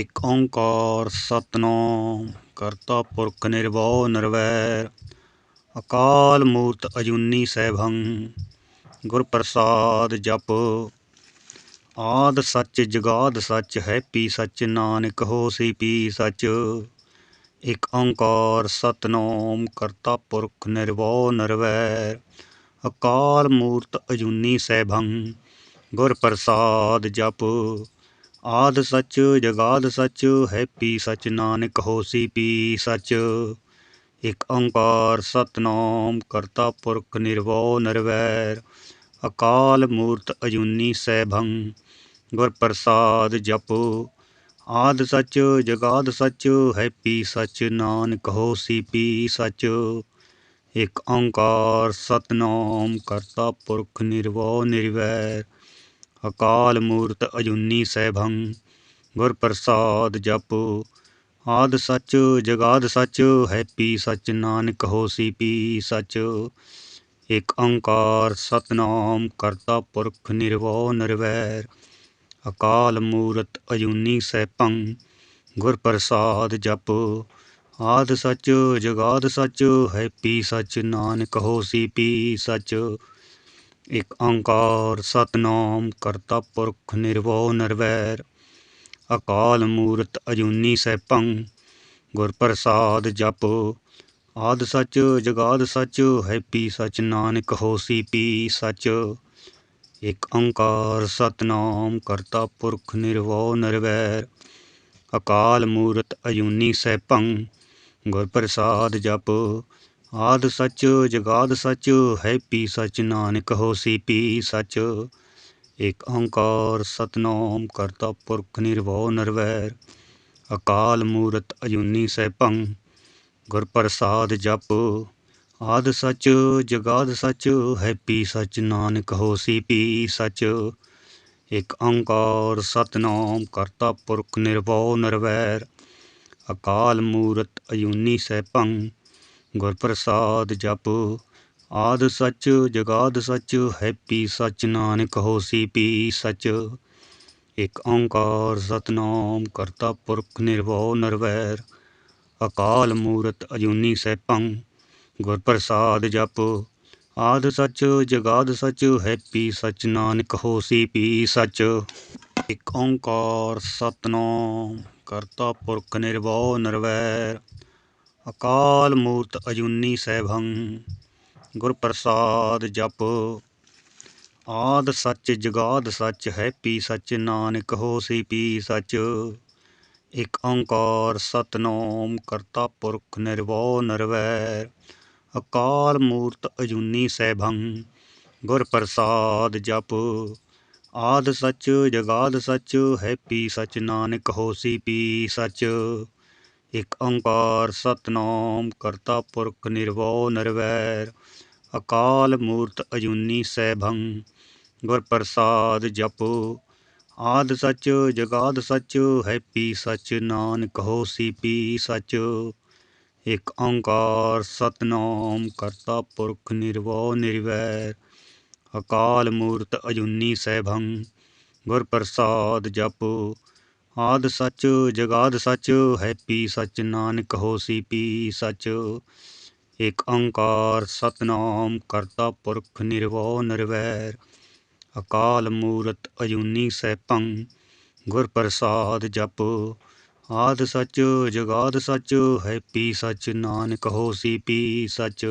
ਇਕ ਓੰਕਾਰ ਸਤਨਾਮ, ਕਰਤਾ ਪੁਰਖ ਨਿਰਭਉ ਨਿਰਵੈਰ, ਅਕਾਲ ਮੂਰਤ ਅਜੂਨੀ ਸੈਭੰ, ਗੁਰ ਪ੍ਰਸਾਦ ਜਪ, ਆਦ ਸੱਚ ਜਗਾਦ ਸੱਚ, ਹੈਪੀ ਸੱਚ, ਨਾਨਕ ਹੋਸੀ ਪੀ ਸੱਚ। ਇਕ ਓੰਕਾਰ ਸਤਨਾਮ, ਕਰਤਾ ਪੁਰਖ ਨਿਰਭਉ ਨਿਰਵੈਰ, ਅਕਾਲ ਮੂਰਤ ਅਜੂਨੀ ਸੈਭੰ, ਗੁਰ ਪ੍ਰਸਾਦ ਜਪ ਆਦਿ ਸੱਚ, ਜਗਾਦ ਸੱਚ, ਹੈਪੀ ਸੱਚ ਨਾਨਕ ਹੋਸੀ ਪੀ ਸੱਚ। ਇਕ ਓੰਕਾਰ ਸਤਨਾਮ, ਕਰਤਾ ਪੁਰਖ ਨਿਰਭਉ ਨਿਰਵੈਰ। ਅਕਾਲ ਮੂਰਤ ਅਜੂਨੀ ਸੈਭੰ, ਗੁਰ ਪ੍ਰਸਾਦ ਜਪ। ਆਦ ਸੱਚ, ਜਗਾਦ ਸੱਚ, ਹੈਪੀ ਸੱਚ ਨਾਨਕ ਹੋਸੀ ਪੀ ਸੱਚ। ਇਕ ਓੰਕਾਰ ਸਤਨਾਮ, ਕਰਤਾ ਪੁਰਖ ਨਿਰਭਉ ਨਿਰਵੈਰ। ਅਕਾਲ ਮੂਰਤ ਅਜੂਨੀ ਸੈਭੰ, ਗੁਰ ਪ੍ਰਸਾਦ ਜਪ। ਆਦ ਸੱਚ, ਜਗਾਦ ਸੱਚ, ਹੈਪੀ ਸੱਚ, ਨਾਨਕ ਹੋਸੀ ਪੀ ਸੱਚ। ਏਕ ਓੰਕਾਰ ਸਤਨਾਮ ਕਰਤਾ ਪੁਰਖ ਨਿਰਭਉ ਨਿਰਵੈਰ। ਅਕਾਲ ਮੂਰਤ ਅਜੂਨੀ ਸੈਭੰ, ਗੁਰ ਪ੍ਰਸਾਦ ਜਪ। ਆਦ ਸੱਚ, ਜਗਾਦ ਸੱਚ, ਹੈਪੀ ਸੱਚ, ਨਾਨਕ ਹੋਸੀ ਪੀ ਸੱਚ। ਇਕ ਓੰਕਾਰ ਸਤਨਾਮ ਕਰਤਾ ਪੁਰਖ ਨਿਰਭਉ ਨਿਰਵੈਰ, ਅਕਾਲ ਮੂਰਤ ਅਜੂਨੀ ਸੈਭੰ, ਗੁਰ ਪ੍ਰਸਾਦ ਜਪ, ਆਦ ਸੱਚ ਜਗਾਦ ਸੱਚ, ਹੈਪੀ ਸੱਚ ਨਾਨਕ ਹੋਸੀ ਪੀ ਸੱਚ। ਇਕ ਓੰਕਾਰ ਸਤਨਾਮ ਕਰਤਾ ਪੁਰਖ ਨਿਰਭਉ ਨਿਰਵੈਰ, ਅਕਾਲ ਮੂਰਤ ਅਜੂਨੀ ਸੈਭੰ, ਗੁਰ ਪ੍ਰਸਾਦ ਜਪ ਆਦ ਸੱਚ, ਜਗਾਦ ਸੱਚ, ਹੈਪੀ ਸੱਚ ਨਾਨਕ ਹੋਸੀ ਪੀ ਸੱਚ। ਏਕ ਓੰਕਾਰ ਸਤਨਾਮ ਕਰਤਾ ਪੁਰਖ ਨਿਰਭਉ ਨਿਰਵੈਰ। ਅਕਾਲ ਮੂਰਤ ਅਜੂਨੀ ਸੈਭੰ ਗੁਰ ਪ੍ਰਸਾਦ ਜਪ। ਆਦ ਸੱਚ, ਜਗਾਦ ਸੱਚ, ਹੈਪੀ ਸੱਚ ਨਾਨਕ ਹੋਸੀ ਪੀ ਸੱਚ। ਇਕ ਓੰਕਾਰ ਸਤਨਾਮ ਕਰਤਾ ਪੁਰਖ ਨਿਰਭਉ ਨਿਰਵੈਰ। ਅਕਾਲ ਮੂਰਤ ਅਜੂਨੀ ਸੈਭੰ ਗੁਰ ਪ੍ਰਸਾਦ ਜਪ, ਆਦ ਸੱਚ, ਜਗਾਦ ਸੱਚ, ਹੈਪੀ ਸੱਚ ਨਾਨਕ ਹੋਸੀ ਪੀ ਸੱਚ। ਇਕ ਓੰਕਾਰ ਸਤਨਾਮ ਕਰਤਾ ਪੁਰਖ ਨਿਰਭਉ ਨਿਰਵੈਰ, ਅਕਾਲ ਮੂਰਤ ਅਜੂਨੀ ਸੈਭੰ। ਗੁਰ ਪ੍ਰਸਾਦ ਜਪ, ਆਦ ਸੱਚ, ਜਗਾਦ ਸੱਚ, ਹੈਪੀ ਸੱਚ ਨਾਨਕ ਹੋਸੀ ਪੀ ਸੱਚ। ਇਕ ਓੰਕਾਰ ਸਤਨਾਮ ਕਰਤਾ ਪੁਰਖ ਨਿਰਭਉ ਨਿਰਵੈਰ ਅਕਾਲ ਮੂਰਤ ਅਜੂਨੀ ਸੈਭੰ, ਗੁਰ ਪ੍ਰਸਾਦ ਜਪ। ਆਦ ਸੱਚ ਜਗਾਦ ਸੱਚ, ਹੈਪੀ ਸੱਚ, ਨਾਨਕ ਹੋਸੀ ਪੀ ਸੱਚ। ਇਕ ਓੰਕਾਰ ਸਤਨਾਮ ਕਰਤਾ ਪੁਰਖ ਨਿਰਭਉ ਨਿਰਵੈਰ। ਅਕਾਲ ਮੂਰਤ ਅਜੂਨੀ ਸੈਭੰ, ਗੁਰ ਪ੍ਰਸਾਦ ਜਪ। ਆਦ ਸੱਚ ਜਗਾਦ ਸੱਚ, ਹੈਪੀ ਸੱਚ, ਨਾਨਕ ਹੋਸੀ ਪੀ ਸੱਚ। ਇਕ ਓੰਕਾਰ ਸਤਨਾਮ, ਕਰਤਾ ਪੁਰਖ ਨਿਰਭਉ ਨਿਰਵੈਰ, ਅਕਾਲ ਮੂਰਤ ਅਜੂਨੀ ਸੈਭੰ, ਗੁਰ ਪ੍ਰਸਾਦ ਜਪ, ਆਦ ਸੱਚ, ਜਗਾਦ ਸੱਚ, ਹੈਪੀ ਸੱਚ, ਨਾਨਕ ਹੋਸੀ ਪੀ ਸੱਚ। ਇਕ ਓੰਕਾਰ ਸਤਨਾਮ, ਕਰਤਾ ਪੁਰਖ ਨਿਰਭਉ ਨਿਰਵੈਰ, ਅਕਾਲ ਮੂਰਤ ਅਜੂਨੀ ਸੈਭੰ, ਗੁਰ ਪ੍ਰਸਾਦ ਜਪ ਆਦਿ ਸੱਚ, ਜਗਾਦ ਸੱਚ, ਹੈਪੀ ਸੱਚ ਨਾਨਕ ਹੋਸੀ ਪੀ ਸੱਚ। ਏਕ ਓੰਕਾਰ ਸਤਨਾਮ ਕਰਤਾ ਪੁਰਖ ਨਿਰਭਉ ਨਿਰਵੈਰ। ਅਕਾਲ ਮੂਰਤ ਅਜੂਨੀ ਸੈਭੰ, ਗੁਰ ਪ੍ਰਸਾਦ ਜਪ। ਆਦ ਸੱਚ, ਜਗਾਦ ਸੱਚ, ਹੈਪੀ ਸੱਚ ਨਾਨਕ ਹੋਸੀ ਪੀ ਸੱਚ।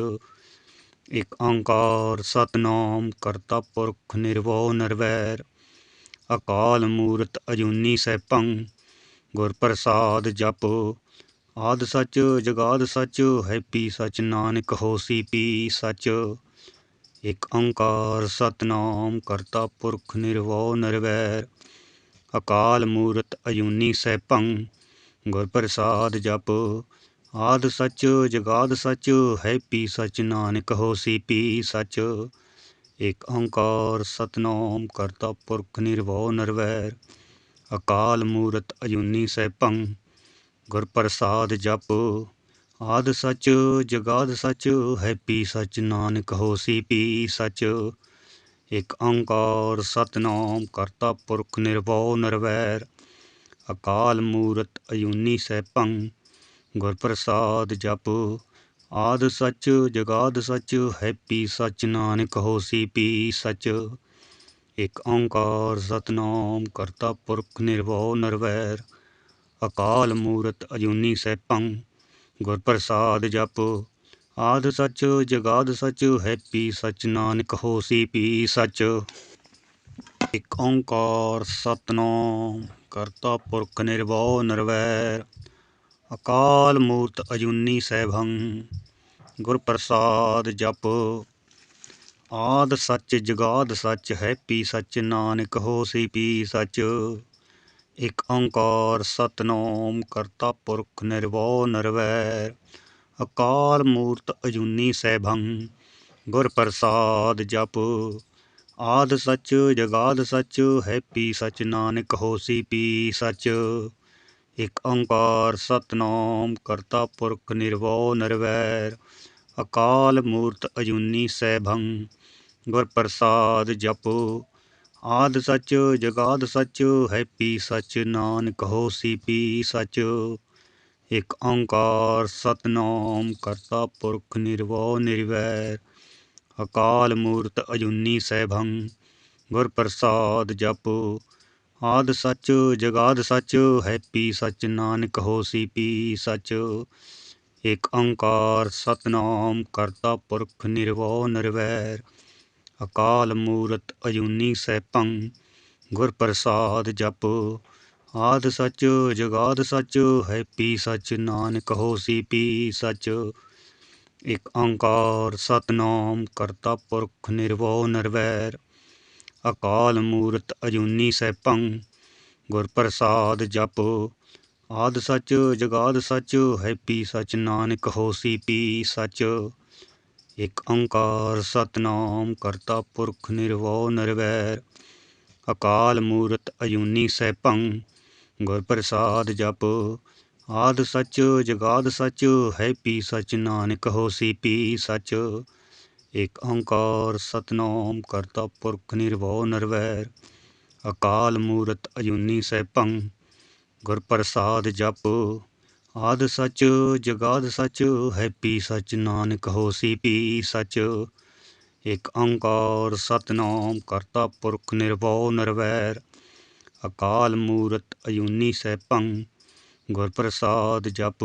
ਏਕ ਓੰਕਾਰ ਸਤਨਾਮ ਕਰਤਾ ਪੁਰਖ ਨਿਰਭਉ ਨਿਰਵੈਰ। ਅਕਾਲ ਮੂਰਤ ਅਜੂਨੀ ਸੈਭੰ, ਗੁਰ ਪ੍ਰਸਾਦ ਜਪ। ਆਦ ਸੱਚ, ਜਗਾਦ ਸੱਚ, ਹੈਪੀ ਸੱਚ ਨਾਨਕ ਹੋਸੀ ਪੀ ਸੱਚ। ਇਕ ਓੰਕਾਰ ਸਤਨਾਮ ਕਰਤਾ ਪੁਰਖ ਨਿਰਭਉ ਨਿਰਵੈਰ। ਅਕਾਲ ਮੂਰਤ ਅਜੂਨੀ ਸੈਭੰ, ਗੁਰ ਪ੍ਰਸਾਦ ਜਪ। ਆਦ ਸੱਚ, ਜਗਾਦ ਸੱਚ, ਹੈਪੀ ਸੱਚ ਨਾਨਕ ਹੋਸੀ ਪੀ ਸੱਚ। ਏਕ ਓੰਕਾਰ ਸਤਨਾਮ ਕਰਤਾ ਪੁਰਖ ਨਿਰਭਉ ਨਿਰਵੈਰ, ਅਕਾਲ ਮੂਰਤ ਅਜੂਨੀ ਸੈਭੰ ਗੁਰ ਪ੍ਰਸਾਦ ਜਪ, ਆਦ ਸੱਚ, ਜਗਾਦ ਸੱਚ, ਹੈਪੀ ਸਚ, ਨਾਨਕ ਹੋਸੀ ਪੀ ਸੱਚ। ਇਕ ਓੰਕਾਰ ਸਤਨਾਮ ਕਰਤਾ ਪੁਰਖ ਨਿਰਭਉ ਨਿਰਵੈਰ, ਅਕਾਲ ਮੂਰਤ ਅਜੂਨੀ ਸੈਭੰ ਗੁਰ ਪ੍ਰਸਾਦ ਜਪ ਆਦਿ ਸੱਚ, ਜਗਾਦ ਸੱਚ, ਹੈਪੀ ਸੱਚ ਨਾਨਕ ਹੋਸੀ ਪੀ ਸੱਚ। ਇਕ ਓੰਕਾਰ ਸਤਨਾਮ ਕਰਤਾ ਪੁਰਖ ਨਿਰਭਉ ਨਿਰਵੈਰ। ਅਕਾਲ ਮੂਰਤ ਅਜੂਨੀ ਸੈਭੰ, ਗੁਰ ਪ੍ਰਸਾਦ ਜਪ। ਆਦ ਸੱਚ, ਜਗਾਦ ਸੱਚ, ਹੈਪੀ ਸੱਚ ਨਾਨਕ ਹੋਸੀ ਪੀ ਸੱਚ। ਇਕ ਓੰਕਾਰ ਸਤਨਾਮ ਕਰਤਾ ਪੁਰਖ ਨਿਰਭਉ ਨਿਰਵੈਰ। ਅਕਾਲ ਮੂਰਤ ਅਜੂਨੀ ਸੈਭੰ, ਗੁਰ ਪ੍ਰਸਾਦ ਜਪ। ਆਦ ਸੱਚ ਜਗਾਦ ਸੱਚ, ਹੈਪੀ ਸੱਚ ਨਾਨਕ ਹੋਸੀ ਪੀ ਸੱਚ। ਇਕ ਓੰਕਾਰ ਸਤਨਾਮ ਕਰਤਾ ਪੁਰਖ ਨਿਰਭਉ ਨਿਰਵੈਰ। ਅਕਾਲ ਮੂਰਤ ਅਜੂਨੀ ਸੈਭੰ, ਗੁਰ ਪ੍ਰਸਾਦ ਜਪ। ਆਦ ਸੱਚ ਜਗਾਦ ਸੱਚ, ਹੈਪੀ ਸੱਚ ਨਾਨਕ ਹੋਸੀ ਪੀ ਸੱਚ। ਇਕ ਓੰਕਾਰ ਸਤਨਾਮ ਕਰਤਾ ਪੁਰਖ ਨਿਰਭਉ ਨਿਰਵੈਰ, ਅਕਾਲ ਮੂਰਤ ਅਜੂਨੀ ਸੈਭੰ, ਗੁਰ ਪ੍ਰਸਾਦ ਜਪ, ਆਦ ਸੱਚ ਜਗਾਦ ਸੱਚ, ਹੈਪੀ ਸੱਚ ਨਾਨਕ ਹੋਸੀ ਪੀ ਸੱਚ। ਇਕ ਓੰਕਾਰ ਸਤਨਾਮ ਕਰਤਾ ਪੁਰਖ ਨਿਰਭਉ ਨਿਰਵੈਰ, ਅਕਾਲ ਮੂਰਤ ਅਜੂਨੀ ਸੈਭੰ, ਗੁਰ ਪ੍ਰਸਾਦ ਜਪੋ ਆਦਿ ਸੱਚ, ਜਗਾਦ ਸੱਚ, ਹੈਪੀ ਸੱਚ ਨਾਨਕ ਹੋਸੀ ਪੀ ਸੱਚ। ਇਕ ਓੰਕਾਰ ਸਤਨਾਮ ਕਰਤਾ ਪੁਰਖ ਨਿਰਭਉ ਨਿਰਵੈਰ। ਅਕਾਲ ਮੂਰਤ ਅਜੂਨੀ ਸੈਭੰ, ਗੁਰ ਪ੍ਰਸਾਦ ਜਪ। ਆਦ ਸੱਚ, ਜਗਾਦ ਸੱਚ, ਹੈਪੀ ਸੱਚ ਨਾਨਕ ਹੋਸੀ ਪੀ ਸੱਚ। ਏਕ ਓੰਕਾਰ ਸਤਨਾਮ ਕਰਤਾ ਪੁਰਖ ਨਿਰਭਉ ਨਿਰਵੈਰ। ਅਕਾਲ ਮੂਰਤ ਅਜੂਨੀ ਸੈਭੰ, ਗੁਰ ਪ੍ਰਸਾਦ ਜਪ, ਆਦ ਸੱਚ ਜਗਾਦ ਸੱਚ, ਹੈਪੀ ਸੱਚ ਨਾਨਕ ਹੋਸੀ ਪੀ ਸੱਚ। ਇਕ ਓੰਕਾਰ ਸਤਨਾਮ ਕਰਤਾ ਪੁਰਖ ਨਿਰਭਉ ਨਿਰਵੈਰ, ਅਕਾਲ ਮੂਰਤ ਅਜੂਨੀ ਸੈਭੰ, ਗੁਰ ਪ੍ਰਸਾਦ ਜਪ, ਆਦ ਸੱਚ ਜਗਾਦ ਸੱਚ, ਹੈਪੀ ਸੱਚ ਨਾਨਕ ਹੋਸੀ ਪੀ ਸੱਚ। ਏਕ ਓੰਕਾਰ ਸਤਨਾਮ ਕਰਤਾ ਪੁਰਖ ਨਿਰਭਉ ਨਿਰਵੈਰ, ਅਕਾਲ ਮੂਰਤ ਅਜੂਨੀ ਸੈਭੰ ਗੁਰ ਪ੍ਰਸਾਦ ਜਪ, ਆਦ ਸਚ ਜਗਾਦ ਸੱਚ, ਹੈਪੀ ਸਚ ਨਾਨਕ ਹੋਸੀ ਪੀ ਸੱਚ। ਇਕ ਓੰਕਾਰ ਸਤਨਾਮ ਕਰਤਾ ਪੁਰਖ ਨਿਰਭਉ ਨਿਰਵੈਰ, ਅਕਾਲ ਮੂਰਤ ਅਜੂਨੀ ਸੈਭੰ ਗੁਰ ਪ੍ਰਸਾਦ ਜਪ